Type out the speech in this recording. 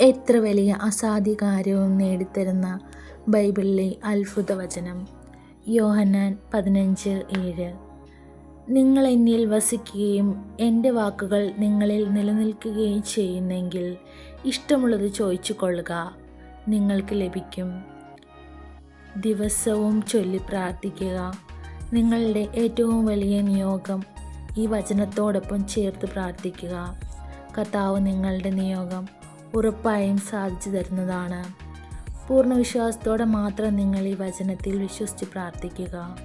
എത്ര വലിയ അസാധികാരവും നേടിത്തരുന്ന ബൈബിളിലെ അത്ഭുത വചനം യോഹന്നാൻ പതിനഞ്ച് ഏഴ്. നിങ്ങൾ എന്നിൽ വസിക്കുകയും എന്റെ വാക്കുകൾ നിങ്ങളിൽ നിലനിൽക്കുകയും ചെയ്യുന്നെങ്കിൽ ഇഷ്ടമുള്ളത് ചോദിച്ചു കൊള്ളുക നിങ്ങൾക്ക് ലഭിക്കും. ദിവസവും ചൊല്ലി പ്രാർത്ഥിക്കുക. നിങ്ങളുടെ ഏറ്റവും വലിയ നിയോഗം ഈ വചനത്തോടൊപ്പം ചേർത്ത് പ്രാർത്ഥിക്കുക. കർത്താവ് നിങ്ങളുടെ നിയോഗം ഉറപ്പായും സാധിച്ചു തരുന്നതാണ്. പൂർണ വിശ്വാസത്തോടെ മാത്രം നിങ്ങൾ ഈ വചനത്തിൽ വിശ്വസിച്ച് പ്രാർത്ഥിക്കുക.